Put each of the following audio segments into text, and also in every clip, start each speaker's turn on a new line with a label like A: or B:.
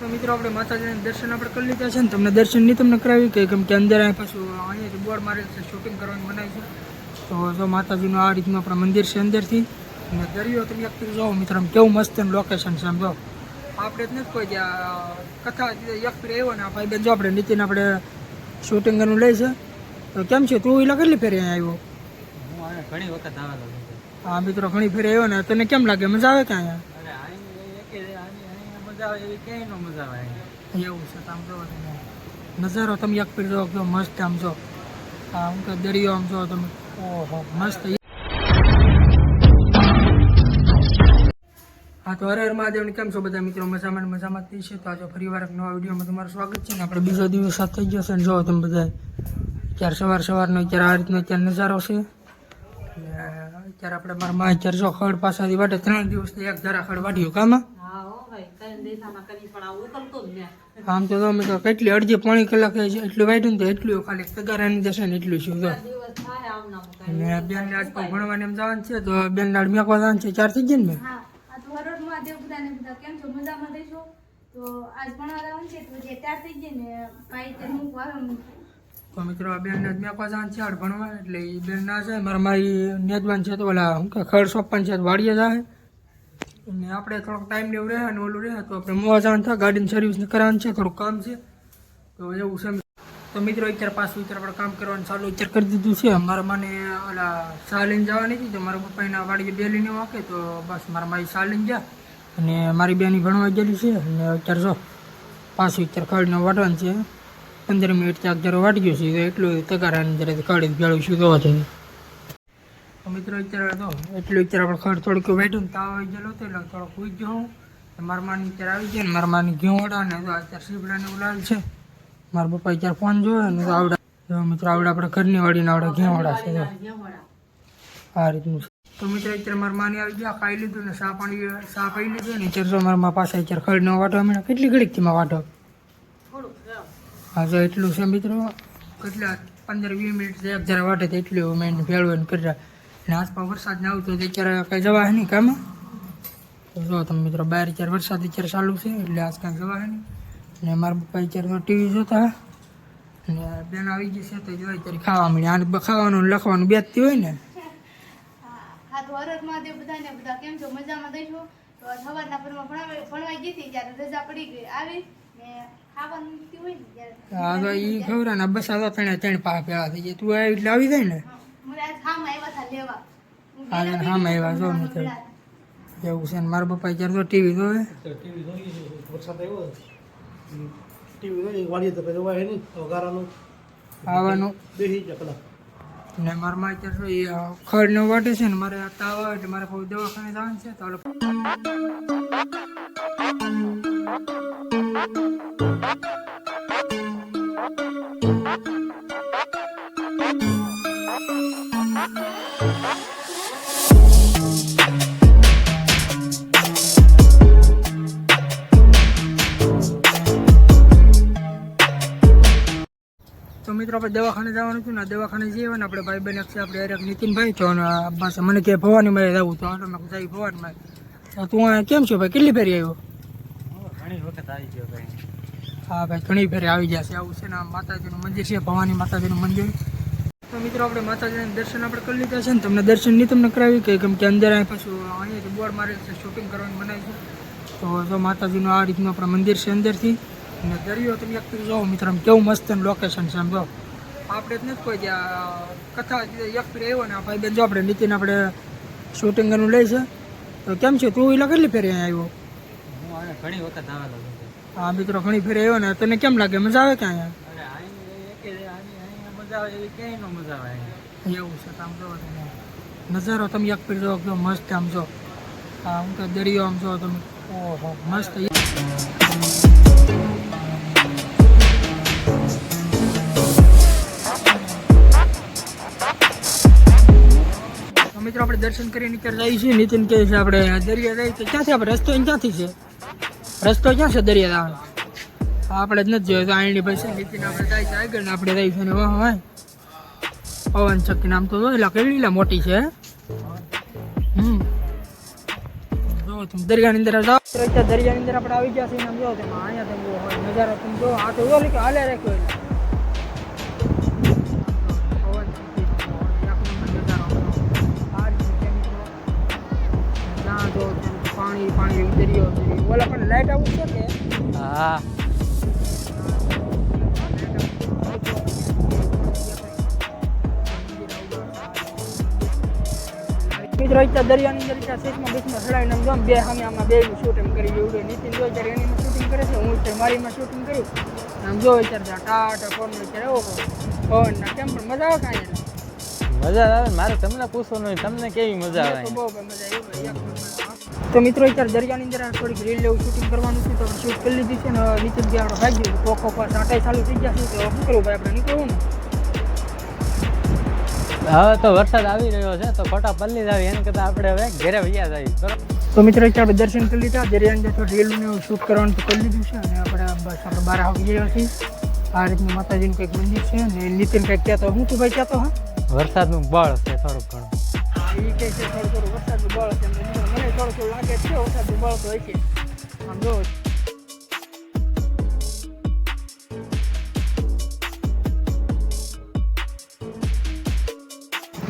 A: તો મિત્રો આપણે માતાજીના દર્શન આપણે કરી લીધા છે ને તમને દર્શન નહીં તમને કરાવી કે? કેમ કે અંદર અહીંયા પાછું અહીંયા બોર્ડ મારે છે શૂટિંગ કરવાની મનાય છે. તો જો માતાજીનું આ રીતનું આપણા મંદિર છે અંદરથી. અને દરિયો તમે એક ફેર જોવો મિત્રો આમ કેવું મસ્ત લોકેશન છે આમ જો. આપણે જ નથી કોઈ ત્યાં કથા એક ફેર આવ્યો ને આ ભાઈ બેન જો આપણે નીતિન આપણે શૂટિંગનું લે છે. તો કેમ છે? તું એટલે કેટલી ફેરી અહીંયા આવ્યો?
B: હું ઘણી વખત આવેલો
A: હા મિત્રો ઘણી ફેરી આવ્યો ને તને કેમ લાગે? મજા આવે કે અહીંયા
B: અરે અહીં એકે આની અહીં મજા આવે
A: નજારો તમે એક ફેર જો મસ્ત આમ જો દરિયો આમ જો તમે. ઓહો, મસ્ત. હા, તો હરે હર મહાદેવને કેમ છો બધા મિત્રો? મજામાં મજામાં થઈ છે. તો આજે ફરી વાર એક નવા વિડીયોમાં તમારું સ્વાગત છે ને આપણે બીજો દિવસ સાથ થઈ ગયો છે ને જો તમે બધા અત્યારે સવાર સવારનો, અત્યારે આ રીતનો અત્યારે નજારો છે. અત્યારે આપણે મારા માં અત્યારે જો ખડ પાસાથી વાટે, ત્રણ દિવસથી એક જરા ખડ વાઢ્યું કામાં
C: હા હો
A: આમ તો તમે તો કેટલી અડધી પોણી કલાક એટલું વાટ્યું ને તો એટલું ખાલી તગારાની જશે ને એટલું શું અને બેન લાડ તો ભણવાની એમ જવાનું છે તો બેન લાડ મેકવા જવાનું છે ચાર થઈ ગયા ને
D: હા તો હું
A: મિત્રો આ બેન ને મેકવા જવાનું છે આડ ભણવા એટલે એ બેન ના છે મારા મારી નેજવાન છે તો ઓલા શું કે ખડ સોંપવાનું છે વાડીએ જાય. અને આપણે થોડોક ટાઈમ લેવું રહે અને ઓલું રહે, તો આપણે મોવા જવાનું થાય, ગાડીની સર્વિસ કરવાનું છે થોડું કામ છે. તો એવું છે તો મિત્રો, અત્યારે પાછું અત્યારે આપણે કામ કરવાનું ચાલુ અત્યારે કરી દીધું છે. મારા મને ઓલા સા લઈને જવાની હતી, તો મારા પપ્પાના વાડીએ બે લઈને વાંકે તો બસ મારા મારી સા લઈને જા અને મારી બેની ભણવા ગયેલી છે. અને અત્યારે જો પાછું અત્યારે ખાડીને વાટવાનું છે. પંદર મિનિટ ત્યાં અત્યારે વાટી ગયું છે. એટલું તગારાની જરા ખાડી ભેળું શું જોવા તો મિત્રો અત્યારે તો એટલું અત્યારે આપણે ખડ થોડુંક બેઠું તાવ આવી ગયેલો હતો એટલે થોડોક ઉઈ ગયો મારા માની અત્યારે આવી ગયા ને મારા માની ઘઉં વડા ને તો અત્યારે સીપડાને ઉલાલ છે. મારા પપ્પા અત્યારે ફોન જોયો ને તો આવડા જો મિત્રો આવડે આપણે ઘરની વાડીને આવડે ઘઉં વડા છે આ રીતનું તો મિત્રો અત્યારે મારા માની આવી ગયા, ખાઈ લીધું ને સા પાણી સા આવી લીધું ને અત્યારે જો મારા મા પાસે અત્યારે ખડનો વાટો મને કેટલી ઘડીકથી માં વાટો હા તો એટલું છે મિત્રો. કેટલા? પંદર વીસ મિનિટ એક જરા વાટે તો એટલું મેં ભેળવું કરી રહ્યા અને આસપાસ વરસાદ ના આવતો અત્યારે કઈ જવા હે નહીં કામ. જો તમે મિત્રો બહાર અત્યારે વરસાદ અત્યારે ચાલુ છે એટલે આજ કાંઈ જવા હે નહીં. અને મારા પપ્પા અત્યારે ટીવી જોતા. અને બેન આવી ગઈ છે તો જો અત્યારે ખાવા મળી આને ખાવાનું ને લખવાનું બેસતી હોય ને.
D: હા તો હરોડ મહાદેવ બધાને બધા કેમ છો? મજામાં દેશો? તો સવારના પરમાં ભણાવે ભણવા ગઈ હતી ત્યારે રજા પડી ગઈ આવી. ને ને
A: હા તો એ ખબર ને બસ આ ત્રણે ત્રણ પા પેલા થઈ જાય તું આવી એટલે આવી જાય ને.
D: મને આવ્યા હતા લેવા. હા
A: હા મેં એવા છે ને મારા પપ્પા ક્યારે તો ટીવી જોવે?
E: તો ટીવી જોઈએ વરસાદ આવ્યો ટીવી જોઈએ વાડીએ તો પેલું વાય નહીં
A: આવવાનું.
E: બેસી કદાચ
A: ને મારા માં અત્યારે એ ખડનો વાટે છે ને મારે આ તાવ આવે એટલે મારે કોઈ દવાખાને જવાનું છે તો મિત્રો આપણે દવાખાને જવાનું છું ને દવાખાને જઈએ ને આપણે ભાઈ બહેન છે આપણે હરેક નીતિનભાઈ. છો અને આ બસ મને કે ભવાની માં જવું તો હાલો મેં જઈ ભવાની માં તો કેમ છો ભાઈ? કેટલી ફેરી આવ્યો?
B: ઘણી વખત આવી ગયો ભાઈ.
A: હા ભાઈ ઘણી ફેરી આવી જશે આવું છે ને આ માતાજીનું મંદિર છે ભવાની માતાજીનું મંદિર. તો મિત્રો આપણે માતાજીના દર્શન આપણે કરી લીધા છે ને તમને દર્શન નહીં તમને કરાવી કે કેમ કે અંદર અહીં પાછું અહીંયા બોર્ડ મારેલ છે શૂટિંગ કરવાની મનાય છે. તો જો માતાજીનું આ રીતનું આપણા મંદિર છે અંદરથી. અને દરિયો તમે એક જોવો મિત્રો કેવું મસ્ત લોકેશન છે આમ જો. આપણે જ નથી કોઈ કથા એક ફેર આવ્યો ને ભાઈ બેન જો આપણે નીતિન આપણે શૂટિંગ એનું લે છે. તો કેમ છે તું એટલે કેટલી ફેરી અહીંયા આવ્યો?
B: ઘણી વખત આવેલો
A: હા મિત્રો ઘણી ફેરી આવ્યો ને તને કેમ લાગે? મજા આવે કે અહીંયા?
B: મજા આવે એવી ક્યાંય મજા આવે.
A: એવું છે તો આમ જો નજારો તમે એક ફેર જો કેવો મસ્ત આમ જો. આ હું કે દરિયો આમ જો તમે. ઓહો મસ્ત. મિત્રો, આપણે દર્શન કરીને અત્યારે જઈએ છીએ. નીતિન કહે છે આપણે દરિયા જઈએ તો ક્યાંથી? આપણે રસ્તો ક્યાંથી છે? રસ્તો ક્યાં છે દરિયા જવાનો આપણે જ નથી જોયો. તો આયણી ભાઈ છે નીતિન આપણે જાય છે આગળ આપણે જઈશું ને વાહ વાહ. પવન ચક્કી નામ તો જોયેલા કેવી મોટી છે હમ. જો, તમે દરિયાની અંદર જાઓ. દરિયાની અંદર આપણે આવી ગયા છીએ આમ જો, તમે અહીંયા તમે નજારો તમે જો, આ તો જો હાલે રાખ્યો પાણી દરિયો દરિયો ઓલા પણ લાઈટ આવું છે કે
B: હા.
A: મિત્રો અત્યારે દરિયાની અંદર ત્યાં સેટમાં બીચમાં ચડાવીને આમ જો બે સામે આમાં બે શૂટિંગ કરી એવું નીતિન જો અત્યારે શૂટિંગ કરે છે હું અત્યારે મારીમાં શૂટિંગ કર્યું આમ જો અત્યારે ત્યાં ટાટ ફોન અત્યારે એવો પવન કેમ પણ મજા આવે કાંઈ
B: મજા આવે મારે તમને પૂછવાનું તમને કેવી મજા આવે?
A: બહુ મજા આવી. તો મિત્રો અત્યારે દરિયાની અંદર થોડીક રીલ લેવું શૂટિંગ કરવાનું છે તો શૂટ કરી લીધી છે ને નીચે ગયા આપણે ભાગી ગયું. કોકો પર સાટાઈ ચાલુ થઈ ગયા છે તો શું કરવું ભાઈ આપણે નીકળવું ને
B: હવે તો વરસાદ આવી રહ્યો છે તો ફોટા પલ્લી જ આવી એને કરતાં આપણે હવે ઘરે વૈયા જઈએ બરાબર?
A: તો મિત્રો આપણે દર્શન કરી લીધા દરિયાની અંદર થોડી રીલને શૂટ કરવાનું તો કરી લીધું છે અને આપણે બસ આપણે બહાર આવી ગયા છીએ. આ રીતનું માતાજીનું કંઈક મંદિર છે અને નીતિન કંઈક કહેતો હું તું ભાઈ કહેતો હા?
B: વરસાદનું બળ છે થોડુંક ઘણું.
A: એ કહે છે થોડું થોડું વરસાદનું બળ છે તો થોડું લાગે છે તો હોય છે. આમ જો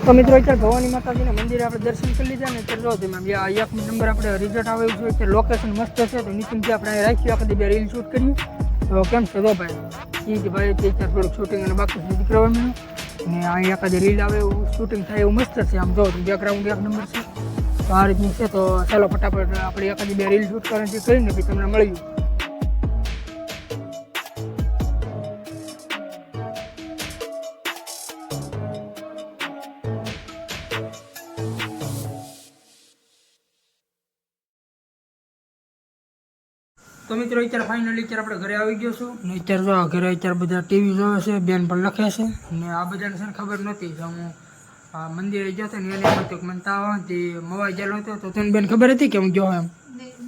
A: તો મિત્રો, અત્યારે ભવાની માતાજીના મંદિરે આપણે દર્શન કરી લીધા ને અત્યારે જો તમે આમ આ એક નંબર આપણે રિઝલ્ટ આવે એવું છે, અત્યારે લોકેશન મસ્ત છે, તો નીતિનથી આપણે અહીં રાખ્યું, આખી બે રીલ શૂટ કરી તો કેમ છે જો ભાઈ? એ જ ભાઈ તે અત્યારે થોડુંક શૂટિંગ અને બાકી કરવા મળ્યું અને અહીં એકાદી રીલ આવે એવું શૂટિંગ થાય એવું મસ્ત છે, આમ જો બેકગ્રાઉન્ડ એક નંબર છે. તો આ રીતનું છે. તો ચાલો ફટાફટ આપણે એકાદી બે રીલ શૂટ કરવાની કરીને પછી તમને મળ્યું તો મિત્રો, અત્યારે ફાઇનલી અત્યારે આપણે ઘરે આવી ગયો છું. ને અત્યારે જો ઘરે અત્યારે બધા ટીવી જોવે છે, બેન પણ લખે છે. ને આ બધાને છે ખબર નથી હું મંદિરે ગયો હતો ને એને એમ હતું. કે મને તાવ આવે તે મવાઈ ગયેલો હતો તો તને બેન ખબર હતી કે હું ગયો એમ?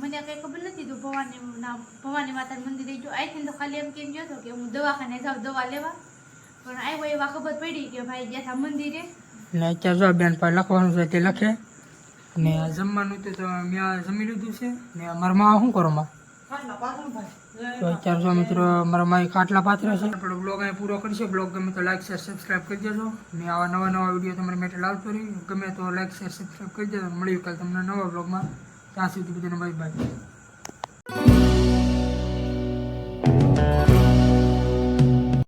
D: મને કઈ ખબર નથી તો ભવાની ના ભવાની માતા મંદિરે જો આઈ તો ખાલી એમ કેમ ગયો હતો કે હું દવાખાને જાઉં દવા લેવા. પણ આવ્યો એવા ખબર પડી કે ભાઈ ગયા હતા મંદિરે.
A: ને અત્યારે જો બેન પાસે લખવાનું છે તે લખે. ને જમવાનું હતું તો મેં જમી લીધું છે. ને મારા મા શું કરો માં? તો જો મિત્રો મારા માઈ ખાટલા પાત્ર છે. આપણો બ્લોગ અહીં પૂરો કરીશું. બ્લોગ ગમે તો લાઈક શેર સબસ્ક્રાઈબ કરી દેજો. ને આવા નવા નવા વીડિયો તમારે માટે લાવતો રહી ગમે તો લાઈક શેર સબસ્ક્રાઈબ કરી દેજો. મળ્યું કાલે તમને નવા બ્લોગમાં ત્યાં સુધી બધાને બાય બાય